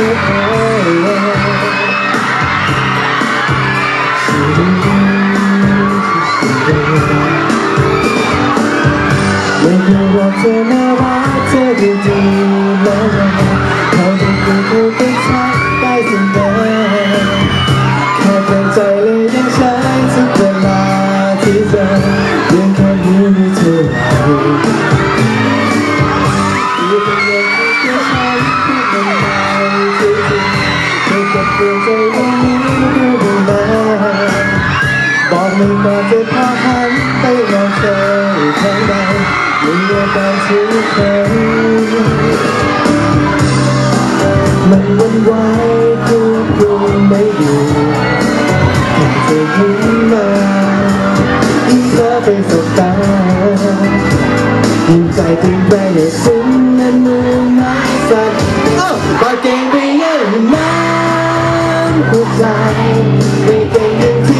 ไม่เคยบ การที่เคยมันวันไหวควบคุมไม่อยู่แค่เธอยิ้มมายิ่งเธอไปสบตายิ่งใจถึงแรงให้ซึ้งนั้นมือม้สั่นเอ้าก็เก่งไปอย่างนั้นหัวใจไม่เก่งอย่างที่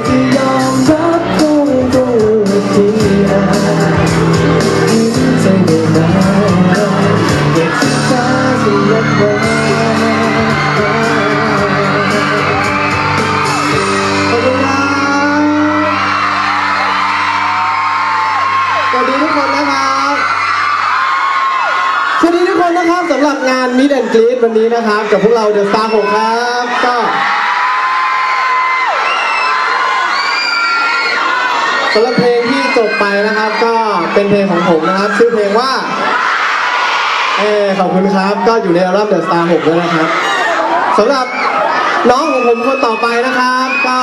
สวัสดีทุกคนนะครับสวัสดีทุกคนนะครับสำหรับงานมิดแอนกรีดวันนี้นะครับ กับพวกเราเดอะสตาร์ผมครับก็สำหรับเพลงที่จบไปนะครับ ก็เป็นเพลงของผมนะครับ ชื่อเพลงว่า เออขอบคุณครับ ก็อยู่ในอัลบั้มเดอะสตาร์หกด้วยนะครับสำหรับน้องของผมคนต่อไปนะครับ ก็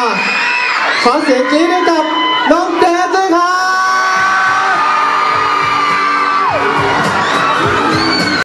ขอเสียงกรี๊ดให้กับ